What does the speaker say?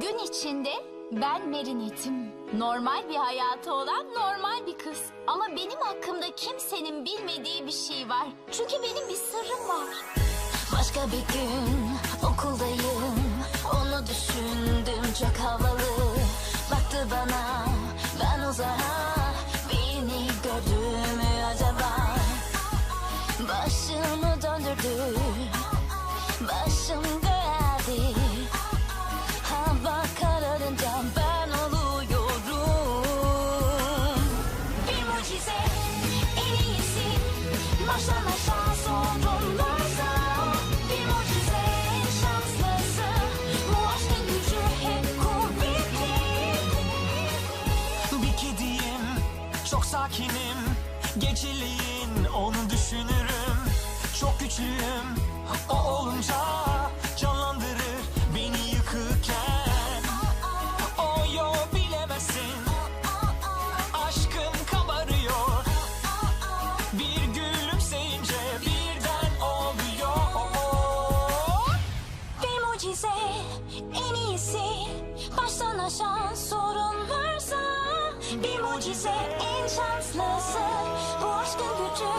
Gün içinde ben Merinet'im. Normal bir hayatı olan normal bir kız. Ama benim hakkımda kimsenin bilmediği bir şey var. Çünkü benim bir sırrım var. Başka bir gün okuldayım. Onu düşündüm sakinim Geceleyin onu düşünürüm. Çok güçlüyüm, o olunca gerisi Baştan aşan sorun varsa Bir mucize en şanslısı Bu aşkın gücü